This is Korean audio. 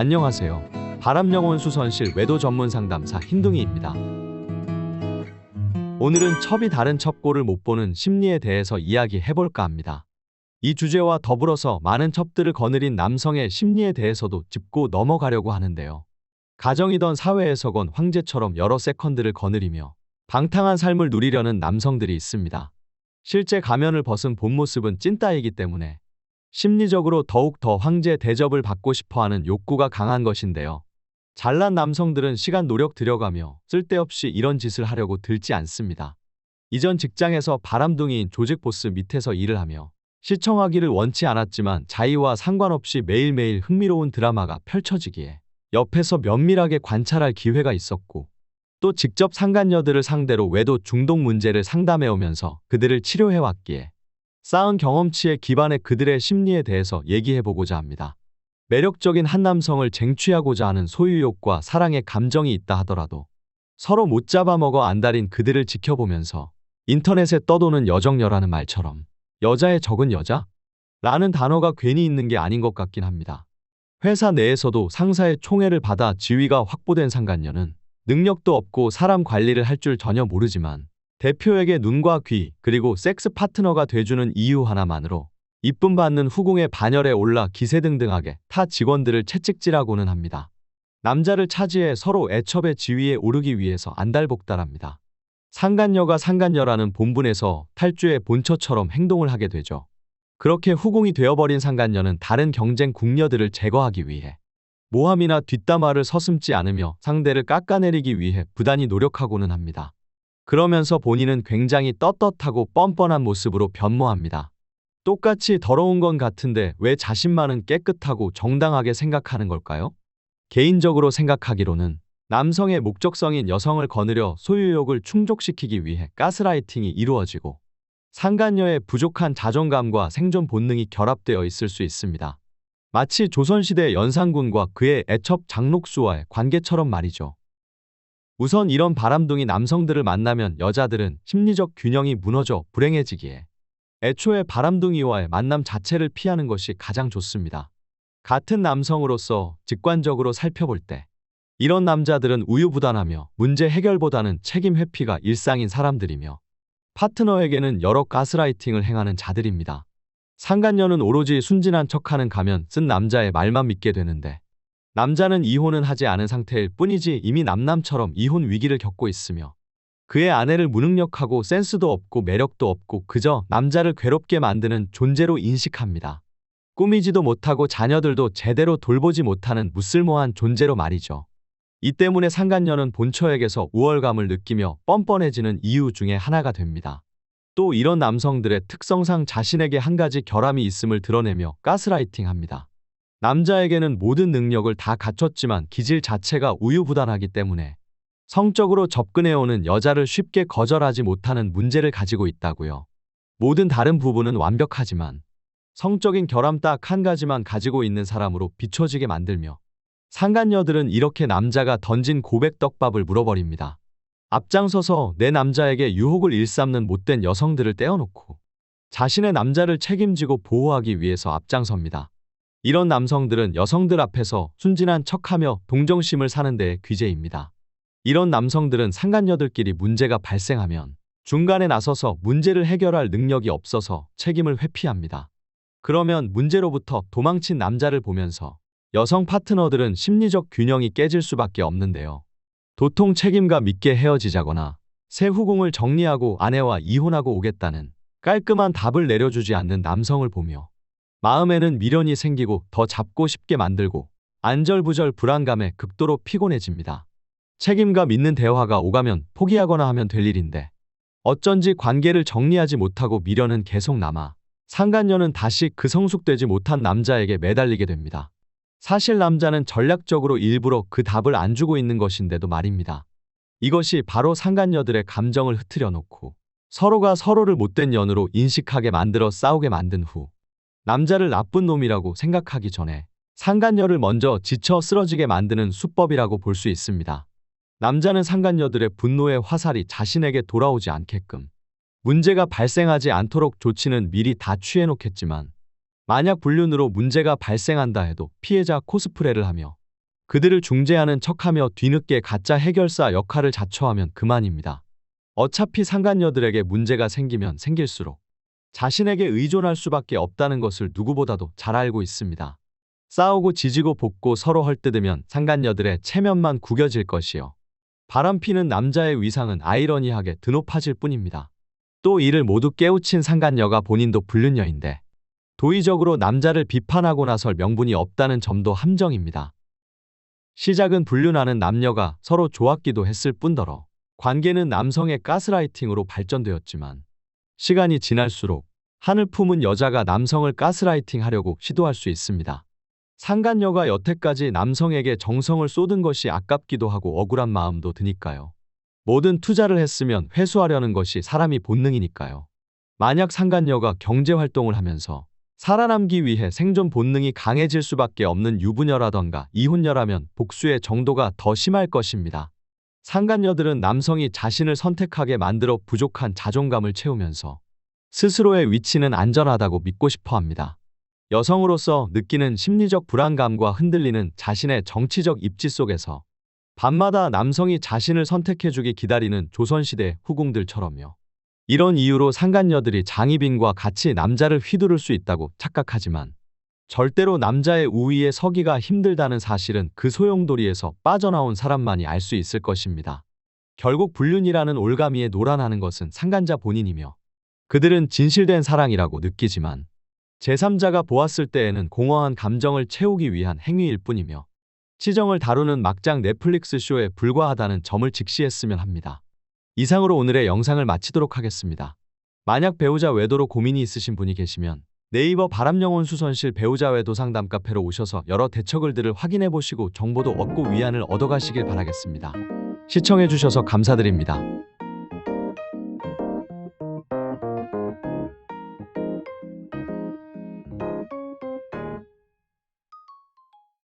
안녕하세요. 바람영혼 수선실 외도 전문 상담사 흰둥이입니다. 오늘은 첩이 다른 첩골을 못 보는 심리에 대해서 이야기해볼까 합니다. 이 주제와 더불어서 많은 첩들을 거느린 남성의 심리에 대해서도 짚고 넘어가려고 하는데요. 가정이던 사회에서건 황제처럼 여러 세컨드를 거느리며 방탕한 삶을 누리려는 남성들이 있습니다. 실제 가면을 벗은 본 모습은 찐따이기 때문에 심리적으로 더욱 더 황제 대접을 받고 싶어 하는 욕구가 강한 것인데요. 잘난 남성들은 시간 노력 들여가며 쓸데없이 이런 짓을 하려고 들지 않습니다. 이전 직장에서 바람둥이인 조직 보스 밑에서 일을 하며 시청하기를 원치 않았지만 자의와 상관없이 매일매일 흥미로운 드라마가 펼쳐지기에 옆에서 면밀하게 관찰할 기회가 있었고 또 직접 상간녀들을 상대로 외도 중독 문제를 상담해오면서 그들을 치료해왔기에 쌓은 경험치에 기반해 그들의 심리에 대해서 얘기해보고자 합니다. 매력적인 한 남성을 쟁취하고자 하는 소유욕과 사랑의 감정이 있다 하더라도 서로 못 잡아먹어 안달인 그들을 지켜보면서 인터넷에 떠도는 여정녀라는 말처럼 여자의 적은 여자? 라는 단어가 괜히 있는 게 아닌 것 같긴 합니다. 회사 내에서도 상사의 총애를 받아 지위가 확보된 상간녀는 능력도 없고 사람 관리를 할 줄 전혀 모르지만 대표에게 눈과 귀 그리고 섹스 파트너가 돼주는 이유 하나만으로 이쁨 받는 후궁의 반열에 올라 기세등등하게 타 직원들을 채찍질하고는 합니다. 남자를 차지해 서로 애첩의 지위에 오르기 위해서 안달복달합니다. 상간녀가 상간녀라는 본분에서 탈주의 본처처럼 행동을 하게 되죠. 그렇게 후궁이 되어버린 상간녀는 다른 경쟁 궁녀들을 제거하기 위해 모함이나 뒷담화를 서슴지 않으며 상대를 깎아내리기 위해 부단히 노력하고는 합니다. 그러면서 본인은 굉장히 떳떳하고 뻔뻔한 모습으로 변모합니다. 똑같이 더러운 건 같은데 왜 자신만은 깨끗하고 정당하게 생각하는 걸까요? 개인적으로 생각하기로는 남성의 목적성인 여성을 거느려 소유욕을 충족시키기 위해 가스라이팅이 이루어지고 상간녀의 부족한 자존감과 생존 본능이 결합되어 있을 수 있습니다. 마치 조선시대 연산군과 그의 애첩 장록수와의 관계처럼 말이죠. 우선 이런 바람둥이 남성들을 만나면 여자들은 심리적 균형이 무너져 불행해지기에 애초에 바람둥이와의 만남 자체를 피하는 것이 가장 좋습니다. 같은 남성으로서 직관적으로 살펴볼 때 이런 남자들은 우유부단하며 문제 해결보다는 책임 회피가 일상인 사람들이며 파트너에게는 여러 가스라이팅을 행하는 자들입니다. 상간녀는 오로지 순진한 척하는 가면 쓴 남자의 말만 믿게 되는데 남자는 이혼은 하지 않은 상태일 뿐이지 이미 남남처럼 이혼 위기를 겪고 있으며 그의 아내를 무능력하고 센스도 없고 매력도 없고 그저 남자를 괴롭게 만드는 존재로 인식합니다. 꾸미지도 못하고 자녀들도 제대로 돌보지 못하는 무쓸모한 존재로 말이죠. 이 때문에 상간녀는 본처에게서 우월감을 느끼며 뻔뻔해지는 이유 중에 하나가 됩니다. 또 이런 남성들의 특성상 자신에게 한 가지 결함이 있음을 드러내며 가스라이팅 합니다. 남자에게는 모든 능력을 다 갖췄지만 기질 자체가 우유부단하기 때문에 성적으로 접근해오는 여자를 쉽게 거절하지 못하는 문제를 가지고 있다고요. 모든 다른 부분은 완벽하지만 성적인 결함 딱 한 가지만 가지고 있는 사람으로 비춰지게 만들며 상간녀들은 이렇게 남자가 던진 고백 떡밥을 물어버립니다. 앞장서서 내 남자에게 유혹을 일삼는 못된 여성들을 떼어놓고 자신의 남자를 책임지고 보호하기 위해서 앞장섭니다. 이런 남성들은 여성들 앞에서 순진한 척하며 동정심을 사는 데에 귀재입니다. 이런 남성들은 상간녀들끼리 문제가 발생하면 중간에 나서서 문제를 해결할 능력이 없어서 책임을 회피합니다. 그러면 문제로부터 도망친 남자를 보면서 여성 파트너들은 심리적 균형이 깨질 수밖에 없는데요. 도통 책임과 믿게 헤어지자거나 새 후궁을 정리하고 아내와 이혼하고 오겠다는 깔끔한 답을 내려주지 않는 남성을 보며 마음에는 미련이 생기고 더 잡고 싶게 만들고 안절부절 불안감에 극도로 피곤해집니다. 책임과 믿는 대화가 오가면 포기하거나 하면 될 일인데 어쩐지 관계를 정리하지 못하고 미련은 계속 남아 상간녀는 다시 그 성숙되지 못한 남자에게 매달리게 됩니다. 사실 남자는 전략적으로 일부러 그 답을 안 주고 있는 것인데도 말입니다. 이것이 바로 상간녀들의 감정을 흐트려 놓고 서로가 서로를 못된 년으로 인식하게 만들어 싸우게 만든 후 남자를 나쁜 놈이라고 생각하기 전에 상간녀를 먼저 지쳐 쓰러지게 만드는 수법이라고 볼 수 있습니다. 남자는 상간녀들의 분노의 화살이 자신에게 돌아오지 않게끔 문제가 발생하지 않도록 조치는 미리 다 취해놓겠지만 만약 불륜으로 문제가 발생한다 해도 피해자 코스프레를 하며 그들을 중재하는 척하며 뒤늦게 가짜 해결사 역할을 자처하면 그만입니다. 어차피 상간녀들에게 문제가 생기면 생길수록 자신에게 의존할 수밖에 없다는 것을 누구보다도 잘 알고 있습니다. 싸우고 지지고 볶고 서로 헐뜯으면 상간녀들의 체면만 구겨질 것이요. 바람피는 남자의 위상은 아이러니하게 드높아질 뿐입니다. 또 이를 모두 깨우친 상간녀가 본인도 불륜녀인데 도의적으로 남자를 비판하고 나설 명분이 없다는 점도 함정입니다. 시작은 불륜하는 남녀가 서로 좋았기도 했을 뿐더러 관계는 남성의 가스라이팅으로 발전되었지만 시간이 지날수록 한을 품은 여자가 남성을 가스라이팅 하려고 시도할 수 있습니다. 상간녀가 여태까지 남성에게 정성을 쏟은 것이 아깝기도 하고 억울한 마음도 드니까요. 모든 투자를 했으면 회수하려는 것이 사람이 본능이니까요. 만약 상간녀가 경제 활동을 하면서 살아남기 위해 생존 본능이 강해질 수밖에 없는 유부녀라던가 이혼녀라면 복수의 정도가 더 심할 것입니다. 상간녀들은 남성이 자신을 선택하게 만들어 부족한 자존감을 채우면서 스스로의 위치는 안전하다고 믿고 싶어 합니다. 여성으로서 느끼는 심리적 불안감과 흔들리는 자신의 정치적 입지 속에서 밤마다 남성이 자신을 선택해주기 기다리는 조선시대 후궁들처럼요. 이런 이유로 상간녀들이 장희빈과 같이 남자를 휘두를 수 있다고 착각하지만 절대로 남자의 우위에 서기가 힘들다는 사실은 그 소용돌이에서 빠져나온 사람만이 알 수 있을 것입니다. 결국 불륜이라는 올가미에 노란하는 것은 상간자 본인이며 그들은 진실된 사랑이라고 느끼지만 제3자가 보았을 때에는 공허한 감정을 채우기 위한 행위일 뿐이며 치정을 다루는 막장 넷플릭스 쇼에 불과하다는 점을 직시했으면 합니다. 이상으로 오늘의 영상을 마치도록 하겠습니다. 만약 배우자 외도로 고민이 있으신 분이 계시면 네이버 바람영혼 수선실 배우자 외도 상담 카페로 오셔서 여러 대처글들을 확인해 보시고 정보도 얻고 위안을 얻어가시길 바라겠습니다. 시청해 주셔서 감사드립니다.